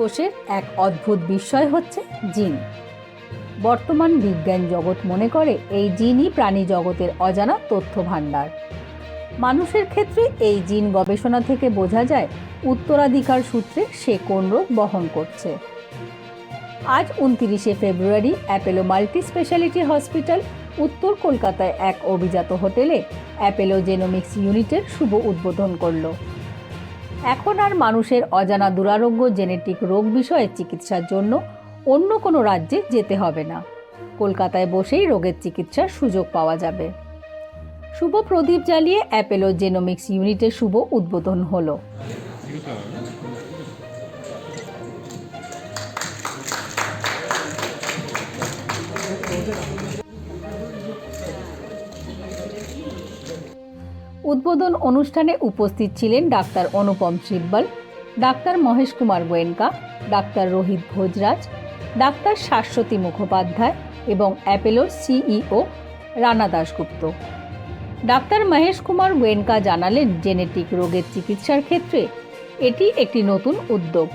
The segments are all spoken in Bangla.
কোষের এক অদ্ভুত বিস্ময় হচ্ছে জিন। বর্তমান বিজ্ঞান জগৎ মনে করে এই জিনই প্রাণী জগতের অজানা তথ্য ভাণ্ডার মানুষের ক্ষেত্রে এই জিন গবেষণা থেকে বোঝা যায় উত্তরাধিকার সূত্রে সে কোন রোগ বহন করছে। আজ উনতিরিশে February Apollo multi speciality hospital উত্তর কলকাতায় এক অভিজাত হোটেলে অ্যাপেলো জেনোমিক্স ইউনিটের শুভ উদ্বোধন করল। এখন আর মানুষের অজানা দুরারোগ্য জেনেটিক রোগ বিষয়ে চিকিৎসার জন্য অন্য কোনো রাজ্যে যেতে হবে না। কলকাতায় বসেই রোগের চিকিৎসার সুযোগ পাওয়া যাবে। শুভ প্রদীপ জ্বালিয়ে অ্যাপেলো জেনোমিক্স ইউনিটের শুভ উদ্বোধন হলো। উদ্বোধন অনুষ্ঠানে উপস্থিত ছিলেন doctor Anupam Sibal doctor Mahesh Kumar Goenka doctor Rohit Bhojraj, doctor Shashwati Mukhopadhyay এবং অ্যাপেলোর সিইও রানা দাশগুপ্ত। ডাক্তার মহেশ কুমার গোয়েঙ্কা জানালেন জেনেটিক রোগের চিকিৎসার ক্ষেত্রে এটি একটি নতুন উদ্যোগ।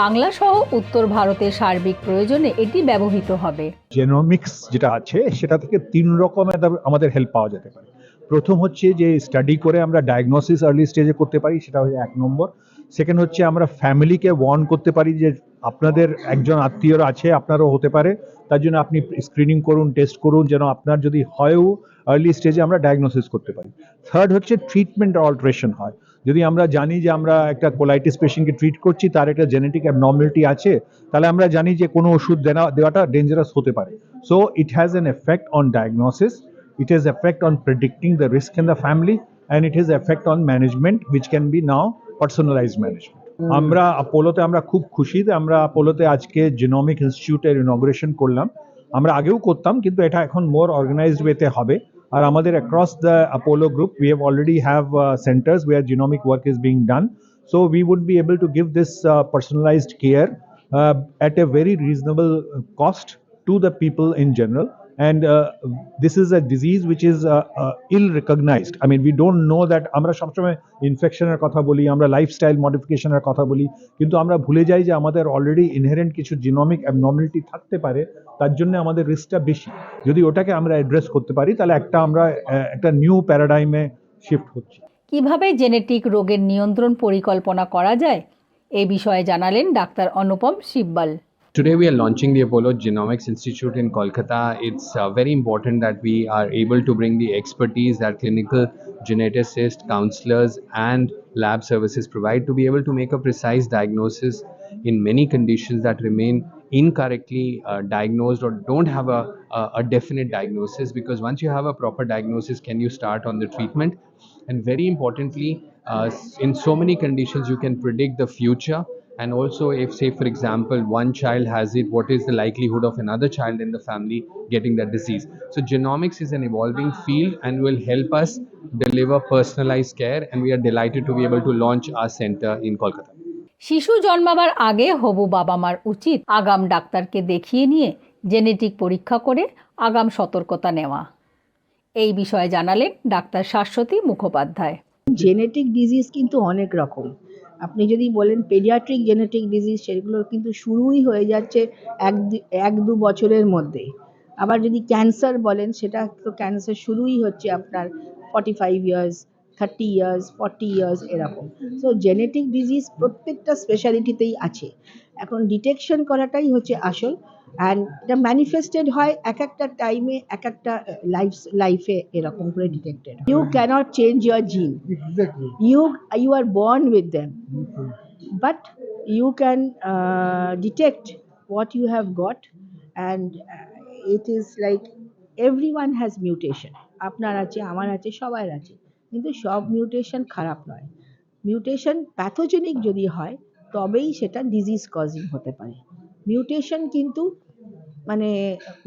বাংলা সহ উত্তর ভারতের সার্বিক প্রয়োজনে এটি ব্যবহৃত হবে। জেনোমিক্স যেটা আছে, সেটা থেকে তিন রকমের আমাদের হেল্প পাওয়া যেতে পারে। প্রথম হচ্ছে যে স্টাডি করে আমরা ডায়াগনোসিস আর্লি স্টেজে করতে পারি, সেটা হচ্ছে এক নম্বর। সেকেন্ড হচ্ছে আমরা ফ্যামিলিকে ওয়ার্ন করতে পারি যে আপনাদের একজন আত্মীয়রা আছে, আপনারও হতে পারে। তার জন্য আপনি স্ক্রিনিং করুন টেস্ট করুন, যেন আপনার যদি হয়ও আর্লি স্টেজে আমরা ডায়াগনোসিস করতে পারি। থার্ড হচ্ছে ট্রিটমেন্ট অল্টারেশন হয়। যদি আমরা জানি যে আমরা একটা কোলাইটিস পেশেন্টকে ট্রিট করছি, তার একটা জেনেটিক অ্যাবনর্মালিটি আছে, তাহলে আমরা জানি যে কোনো ওষুধ দেওয়া দেওয়াটা ডেঞ্জারাস হতে পারে। So it has an effect on diagnosis it has effect on predicting the risk in the family and it has effect on management which can be now personalized management আমরা আপোলোতে আমরা খুব খুশি যে আমরা আপোলোতে আজকে জিনোমিক ইনস্টিটিউটের ইনগ্রেশন করলাম আমরা আগেও করতাম কিন্তু এটা এখন মোর অর্গানাইজড ওয়েতে হবে আর আমাদের across the Apollo group we have already have centres where genomic work is being done so we would be able to give this personalized care uh, at a very reasonable uh, cost to the people in general and uh, this is a disease which is uh, uh, ill recognized i mean we don't know that আমরা সবসময় ইনফেকশনের কথা বলি আমরা লাইফস্টাইল মডিফিকেশনের কথা বলি কিন্তু আমরা ভুলে যাই যে আমাদের অলরেডি ইনহেরেন্ট কিছু জিনোমিক অ্যাবনর্মালিটি থাকতে পারে তার জন্য আমাদের রিস্কটা বেশি। যদি ওটাকে আমরা অ্যাড্রেস করতে পারি তাহলে একটা আমরা একটা নিউ প্যারাডাইমে শিফট হচ্ছি। কীভাবে জেনেটিক রোগের নিয়ন্ত্রণ পরিকল্পনা করা যায়? এই বিষয়ে জানালেন doctor Anupam Sibal Today we are launching the Apollo Genomics Institute in Kolkata. It's uh, very important that we are able to bring the expertise that clinical geneticists, counselors, and lab services provide to be able to make a precise diagnosis in many conditions that remain incorrectly uh, diagnosed or don't have a, a, a definite diagnosis. Because once you have a proper diagnosis, can you start on the treatment? And very importantly, uh, in so many conditions, you can predict the future and also if say for example one child has it what is the likelihood of another child in the family getting that disease so genomics is an evolving field and will help us deliver personalized care and we are delighted to be able to launch our center in kolkata শিশু জন্মাবার আগে হবু বাবা মার উচিত আগাম ডাক্তারকে দেখিয়ে নিয়ে জেনেটিক পরীক্ষা করে আগাম সতর্কতা নেওয়া এই বিষয়ে জানালেন doctor Shashwati Mukhopadhyay genetic disease কিন্তু অনেক রকম আপনি যদি বলেন পেডিয়াট্রিক জেনেটিক ডিজিজ সেগুলো কিন্তু শুরুই হয়ে যাচ্ছে এক এক দু বছরের মধ্যে আবার যদি ক্যান্সার বলেন, সেটা তো ক্যান্সার শুরুই হচ্ছে আপনার forty five years thirty years forty years এরকম। সো জেনেটিক ডিজিজ প্রত্যেকটা স্পেশালিটিতেই আছে। এখন ডিটেকশন করাটাই হচ্ছে আসল। অ্যান্ড এটা ম্যানিফেস্টেড হয় এক একটা টাইমে এক একটা লাইফ লাইফে এরকম করে detected you can't change your gene Exactly. You are born born with them. But you can uh, detect what you have got and uh, it is like everyone has mutation আপনার আছে আমার আছে সবার আছে। কিন্তু সব মিউটেশন খারাপ নয়। মিউটেশন প্যাথোজেনিক যদি হয় তবেই সেটা ডিজিজ কজিং হতে পারে। মিউটেশন কিন্তু মানে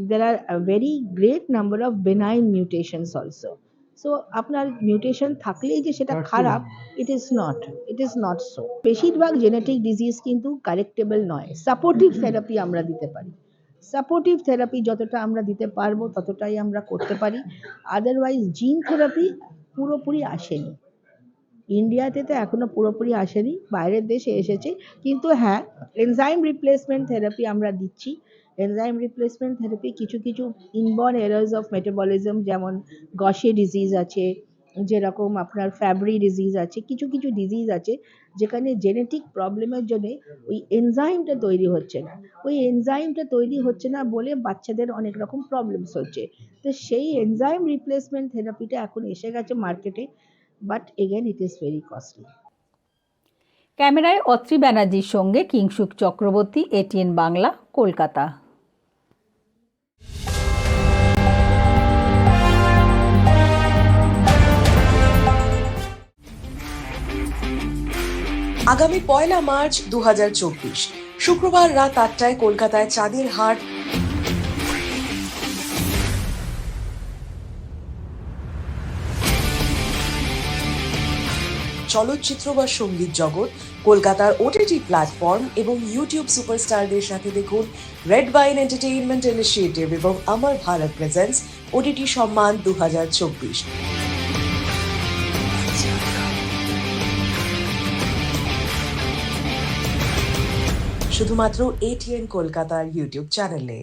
there are very great number of benign mutations also so আপনার মিউটেশন থাকলেই যে সেটা খারাপ it is not it is not so বেশিরভাগ জেনেটিক ডিজিজ কিন্তু কারেক্টেবল নয়। সাপোর্টিভ থেরাপি আমরা দিতে পারি। সাপোর্টিভ থেরাপি যতটা আমরা দিতে পারব ততটাই আমরা করতে পারি। আদারওয়াইজ জিন থেরাপি পুরোপুরি আসেনি। ইন্ডিয়াতে তো এখনও পুরোপুরি আসেনি, বাইরের দেশে এসেছে। কিন্তু হ্যাঁ এনজাইম রিপ্লেসমেন্ট থেরাপি আমরা দিচ্ছি। এনজাইম রিপ্লেসমেন্ট থেরাপি কিছু কিছু ইনবর্ন এরার্স অফ মেটাবলিজম যেমন গসে ডিজিজ আছে যেরকম আপনার ফ্যাব্রি ডিজিজ আছে, কিছু কিছু ডিজিজ আছে, যেখানে জেনেটিক প্রবলেমের জন্যে ওই এনজাইমটা তৈরি হচ্ছে না। ওই এনজাইমটা তৈরি হচ্ছে না বলে বাচ্চাদের অনেক রকম প্রবলেমস হচ্ছে। তো সেই এনজাইম রিপ্লেসমেন্ট থেরাপিটা এখন এসে গেছে মার্কেটে but again it is very costly ক্যামেরায় অত্রি ব্যানার্জির সঙ্গে কিংসুক চক্রবর্তী এটিএন বাংলা কলকাতা। আগামী পয়লা মার্চ দু হাজার চব্বিশ। শুক্রবার রাত আটটায় কলকাতায় চাঁদের হাট। চলচ্চিত্র বা সংগীত জগৎ, কলকাতার ওটিটি প্ল্যাটফর্ম এবং ইউটিউব সুপারস্টারদের সাথে দেখুন রেড বাইন এন্টারটেইনমেন্ট ইনিশিয়েটিভ এবং আমার ভারত প্রেজেন্স ওটিটি সম্মান দু হাজার চব্বিশ। শুধুমাত্র এটিএন কলকাতার ইউটিউব চ্যানেলে